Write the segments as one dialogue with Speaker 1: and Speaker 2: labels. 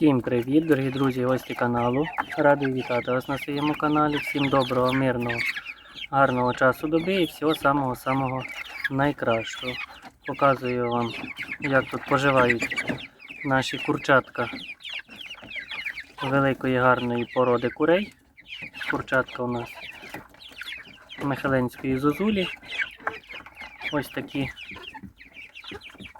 Speaker 1: Всім привіт, дорогі друзі, гості каналу. Радий вітати вас на своєму каналі. Всім доброго, мирного, гарного часу доби і всього самого-самого найкращого. Показую вам, як тут поживають наші курчатка великої гарної породи курей. Курчатка у нас Михеленської зозулі. Ось такі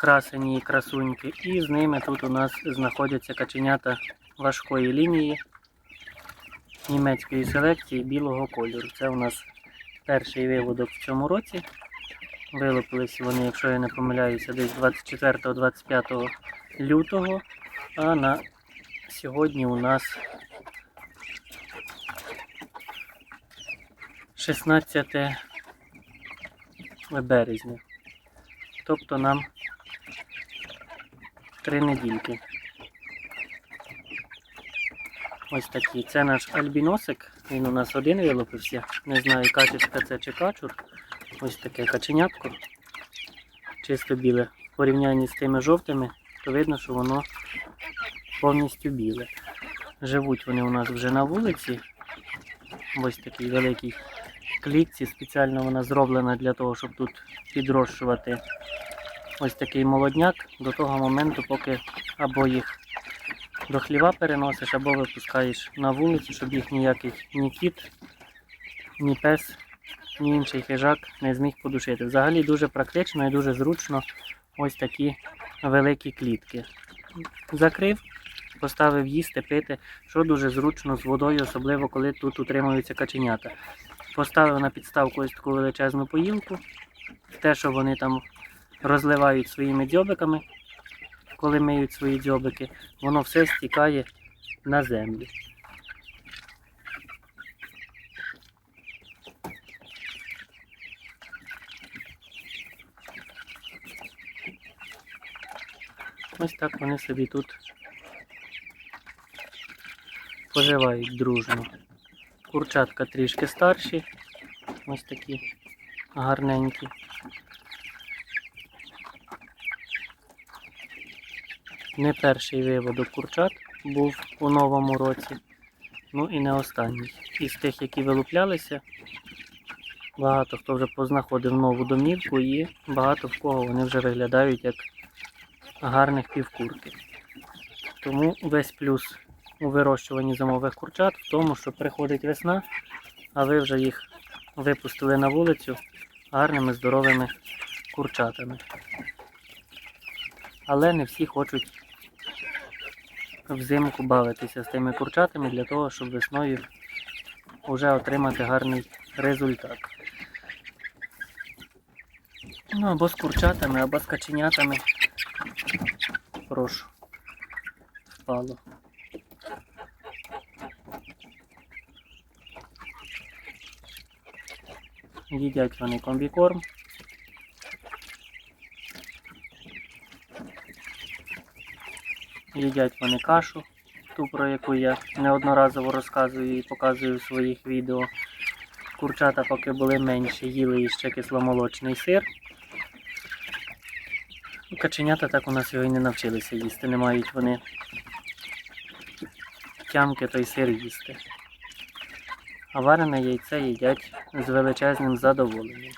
Speaker 1: красені і красуньки. І з ними тут у нас знаходяться каченята важкої лінії німецької селекції білого кольору. Це у нас перший виводок в цьому році. Вилупились вони, якщо я не помиляюся, десь 24-25 лютого. А на сьогодні у нас 16 березня. Тобто нам три недільки. Ось такий. Це наш альбіносик. Він у нас один вилупився. Не знаю, качечка це чи качур. Ось таке каченятко. Чисто біле. В порівнянні з тими жовтими, то видно, що воно повністю біле. Живуть вони у нас вже на вулиці. Ось такій великій клітці. Спеціально вона зроблена для того, щоб тут підрощувати ось такий молодняк до того моменту, поки або їх до хліва переносиш, або випускаєш на вулицю, щоб їх ніякий ні кіт, ні пес, ні інший хижак не зміг подушити. Взагалі дуже практично і дуже зручно ось такі великі клітки. Закрив, поставив їсти, пити, що дуже зручно з водою, особливо коли тут утримуються каченята. Поставив на підставку ось таку величезну поїлку. Те, що вони там розливають своїми дзьобиками, коли миють свої дзьобики, воно все стікає на землю. Ось так вони собі тут поживають дружно. Курчатка трішки старші, ось такі гарненькі. Не перший виводок курчат був у новому році, ну і не останній. Із тих, які вилуплялися, багато хто вже познаходив нову домівку і багато в кого вони вже виглядають як гарних півкурки. Тому весь плюс у вирощуванні зимових курчат в тому, що приходить весна, а ви вже їх випустили на вулицю гарними здоровими курчатами. Але не всі хочуть взимку бавитися з тими курчатами для того, щоб весною вже отримати гарний результат. Ну або з курчатами, або з каченятами. Прошу. Впало. Їдять вони комбікорм. Їдять вони кашу, ту, про яку я неодноразово розказую і показую в своїх відео. Курчата, поки були менші, їли іще кисломолочний сир. Каченята так у нас його і не навчилися їсти, не мають вони тямки той сир їсти. А варене яйце їдять з величезним задоволенням.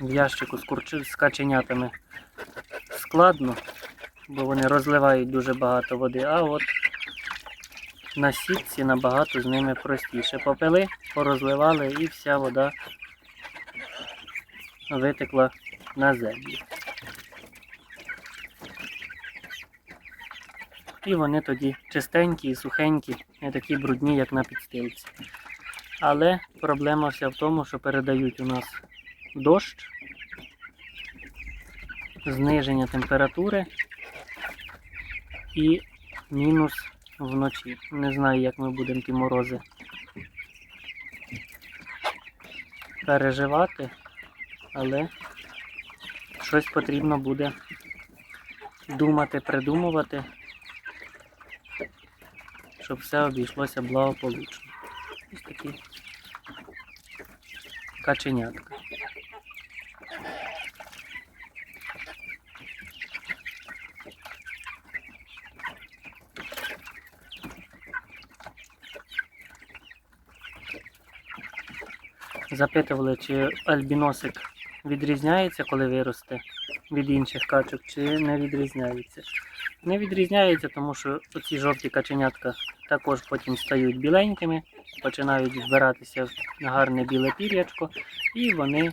Speaker 1: В ящику з, курч... з каченятами складно, бо вони розливають дуже багато води, а от на сітці набагато з ними простіше. Попили, порозливали і вся вода витекла на землю. І вони тоді чистенькі і сухенькі, не такі брудні, як на підстилці. Але проблема вся в тому, що передають у нас дощ, зниження температури і мінус вночі. Не знаю, як ми будемо ті морози переживати, але щось потрібно буде думати, придумувати, щоб все обійшлося благополучно. Ось такі каченятка. Запитували, чи альбіносик відрізняється, коли виросте від інших качок, чи не відрізняється. Не відрізняється, тому що ці жовті каченятка також потім стають біленькими, починають збиратися в гарне біле пір'ячко, і вони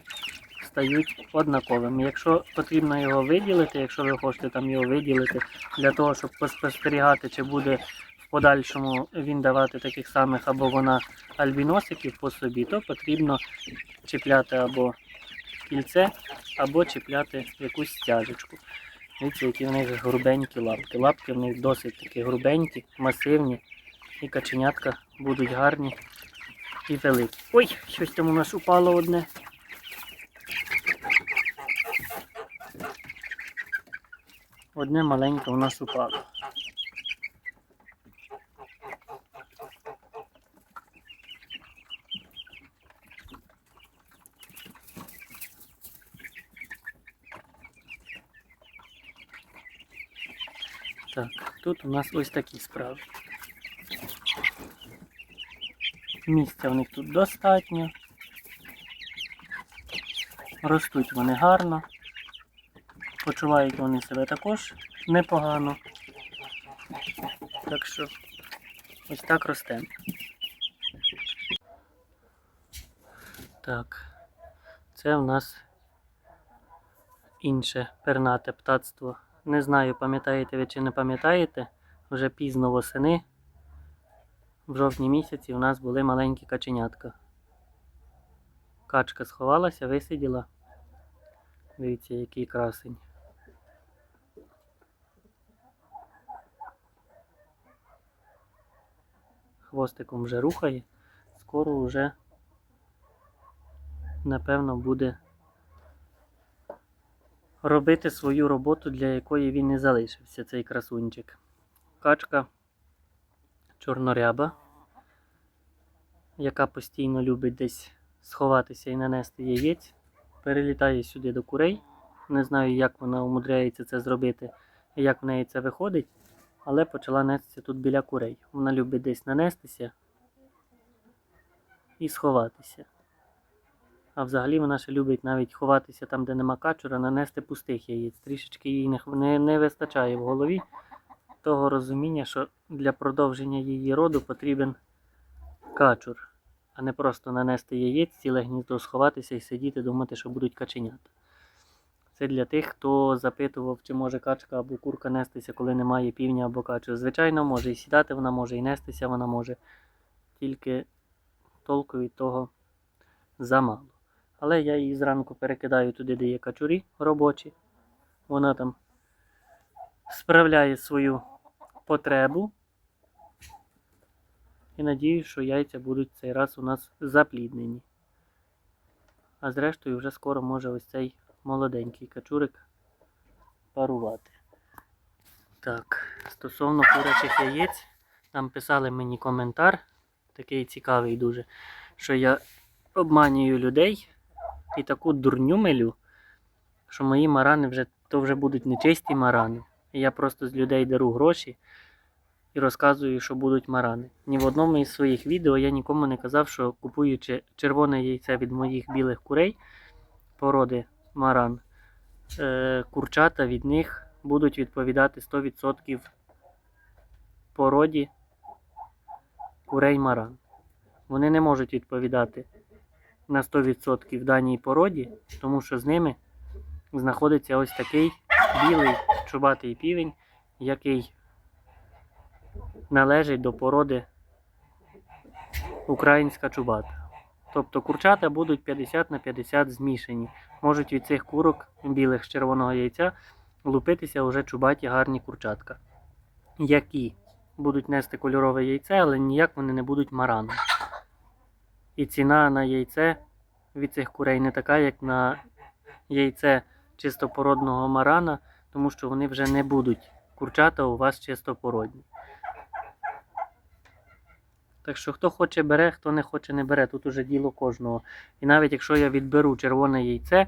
Speaker 1: стають однаковими. Якщо потрібно його виділити, якщо ви хочете там його виділити для того, щоб поспостерігати, чи буде подальшому він давати таких самих або вона альбіносиків по собі, то потрібно чіпляти або кільце, або чіпляти якусь стяжечку. Дивіться, які в них грубенькі лапки. Лапки в них досить такі грубенькі, масивні, і каченятка будуть гарні і великі. Ой, щось там у нас упало одне. Одне маленьке у нас упало. Так, тут у нас ось такі справи. Місця в них тут достатньо. Ростуть вони гарно. Почувають вони себе також непогано. Так що ось так ростемо. Так, це в нас інше пернате птацтво. Не знаю, пам'ятаєте ви чи не пам'ятаєте, вже пізно восени, в жовтні місяці у нас були маленькі каченятка. Качка сховалася, висиділа. Дивіться, який красень. Хвостиком вже рухає, скоро вже, напевно, буде робити свою роботу, для якої він і залишився, цей красунчик. Качка чорноряба, яка постійно любить десь сховатися і нанести яєць, перелітає сюди до курей. Не знаю, як вона умудряється це зробити і як в неї це виходить, але почала нестися тут біля курей. Вона любить десь нанестися і сховатися. А взагалі вона ще любить навіть ховатися там, де нема качура, нанести пустих яєць. Трішечки їй не, не, не вистачає в голові того розуміння, що для продовження її роду потрібен качур, а не просто нанести яєць, ціле гніздо сховатися і сидіти, думати, що будуть каченята. Це для тих, хто запитував, чи може качка або курка нестися, коли немає півня або качура. Звичайно, може і сідати вона може, і нестися вона може. Тільки толку від того замало. Але я її зранку перекидаю туди, де є качурі робочі. Вона там справляє свою потребу. І надію, що яйця будуть цей раз у нас запліднені. А зрештою вже скоро може ось цей молоденький качурик парувати. Так, стосовно курячих яєць, там писали мені коментар, такий цікавий дуже, що я обманюю людей і таку дурню мелю, що мої марани вже то вже будуть нечисті марани. І я просто з людей беру гроші і розказую, що будуть марани. Ні в одному із своїх відео я нікому не казав, що купуючи червоне яйце від моїх білих курей, породи маран, е, курчата від них будуть відповідати 100% породі курей маран. Вони не можуть відповідати на 100% в даній породі, тому що з ними знаходиться ось такий білий чубатий півень, який належить до породи українська чубата. Тобто курчата будуть 50 на 50 змішані. Можуть від цих курок білих з червоного яйця лупитися вже чубаті гарні курчатка, які будуть нести кольорове яйце, але ніяк вони не будуть мараном. І ціна на яйце від цих курей не така, як на яйце чистопородного марана, тому що вони вже не будуть курчата у вас чистопородні. Так що хто хоче бере, хто не хоче не бере. Тут уже діло кожного. І навіть якщо я відберу червоне яйце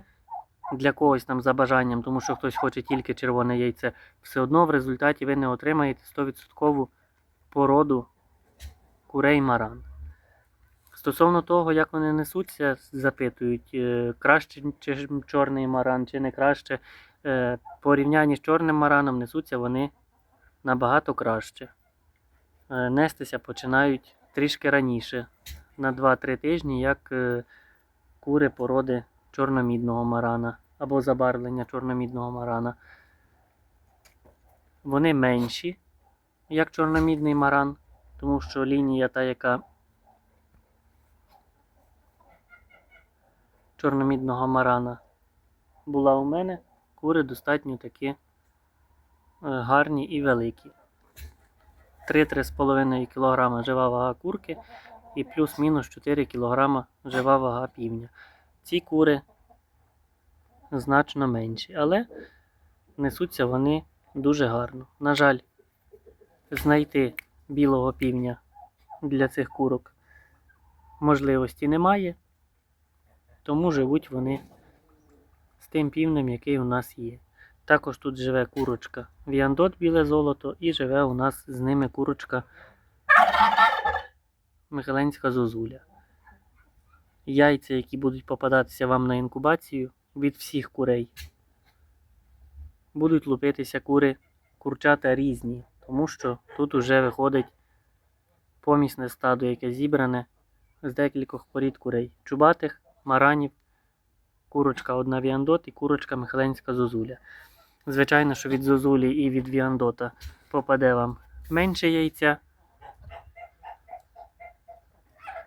Speaker 1: для когось там за бажанням, тому що хтось хоче тільки червоне яйце, все одно в результаті ви не отримаєте 100% породу курей маран. Стосовно того, як вони несуться, запитують, е, краще чи чорний маран, чи не краще. Е, порівнянні з чорним мараном несуться вони набагато краще. Е, Нестися починають трішки раніше, на 2-3 тижні, як кури породи чорномідного марана або забарвлення чорномідного марана. Вони менші, як чорномідний маран, тому що лінія та, яка чорномідного марана була у мене, кури достатньо такі е, гарні і великі. 3-3,5 кг жива вага курки і плюс-мінус 4 кг жива вага півня. Ці кури значно менші, але несуться вони дуже гарно. На жаль, знайти білого півня для цих курок можливості немає, тому живуть вони з тим півнем, який у нас є. Також тут живе курочка Віандот біле золото і живе у нас з ними курочка Михеленська зозуля. Яйця, які будуть попадатися вам на інкубацію від всіх курей. Будуть лупитися кури, курчата різні, тому що тут уже виходить помісне стадо, яке зібране з декількох порід курей. Чубатих, маранів, курочка одна віандот і курочка Михеленська зозуля. Звичайно, що від зозулі і від віандота попаде вам менше яйця.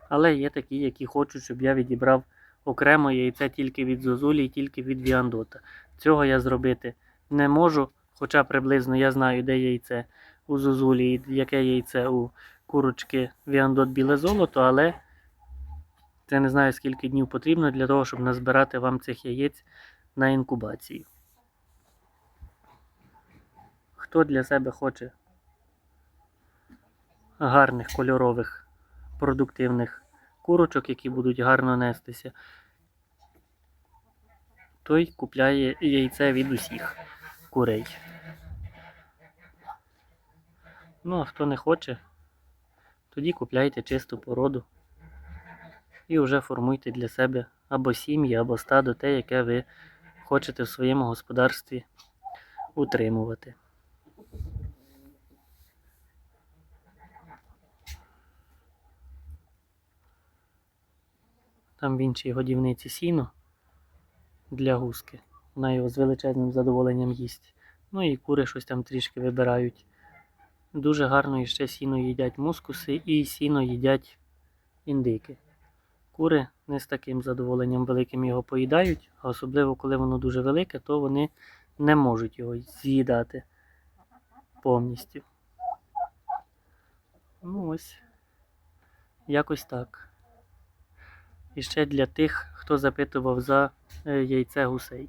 Speaker 1: Але є такі, які хочуть, щоб я відібрав окремо яйце тільки від зозулі і тільки від віандота. Цього я зробити не можу, хоча приблизно я знаю, де яйце у зозулі і яке яйце у курочки віандот біле золото, але це не знаю, скільки днів потрібно для того, щоб назбирати вам цих яєць на інкубацію. Хто для себе хоче гарних кольорових продуктивних курочок, які будуть гарно нестися, той купляє яйце від усіх курей. Ну, а хто не хоче, тоді купляйте чисту породу і вже формуйте для себе або сім'ї, або стадо те, яке ви хочете в своєму господарстві утримувати. Там в іншій годівниці сіно для гуски. Вона його з величезним задоволенням їсть. Ну і кури щось там трішки вибирають. Дуже гарно іще сіно їдять мускуси і сіно їдять індики. Кури не з таким задоволенням великим його поїдають, а особливо коли воно дуже велике, то вони не можуть його з'їдати повністю. Ну ось, якось так. І ще для тих, хто запитував за е, яйце гусей.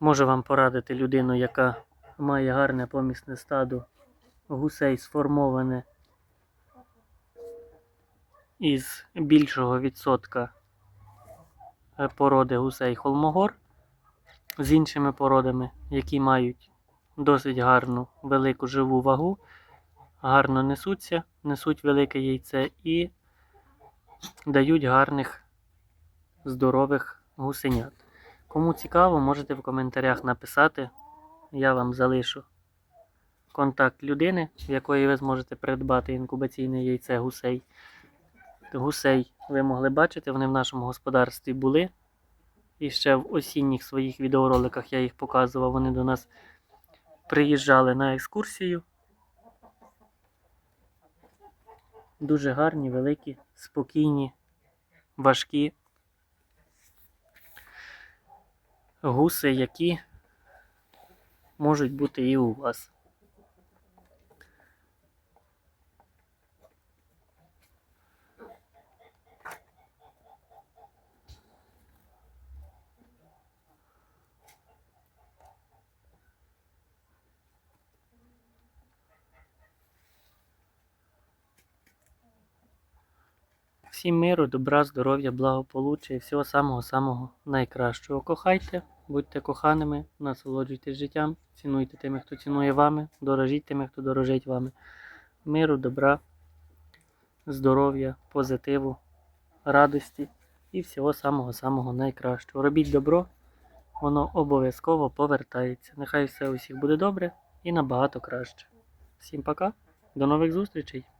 Speaker 1: Можу вам порадити людину, яка має гарне помісне стадо гусей сформоване із більшого відсотка е, породи гусей холмогор з іншими породами, які мають досить гарну велику живу вагу, гарно несуться, несуть велике яйце і дають гарних здорових гусенят. Кому цікаво, можете в коментарях написати. Я вам залишу контакт людини, в якої ви зможете придбати інкубаційне яйце гусей. Гусей ви могли бачити, вони в нашому господарстві були. І ще в осінніх своїх відеороликах я їх показував. Вони до нас приїжджали на екскурсію. Дуже гарні, великі, спокійні, важкі гуси, які можуть бути і у вас. Всім миру, добра, здоров'я, благополуччя і всього самого-самого найкращого. Кохайте, будьте коханими, насолоджуйтесь життям, цінуйте тими, хто цінує вами, дорожіть тими, хто дорожить вами. Миру, добра, здоров'я, позитиву, радості і всього самого-самого найкращого. Робіть добро, воно обов'язково повертається. Нехай все у всіх буде добре і набагато краще. Всім пока, до нових зустрічей!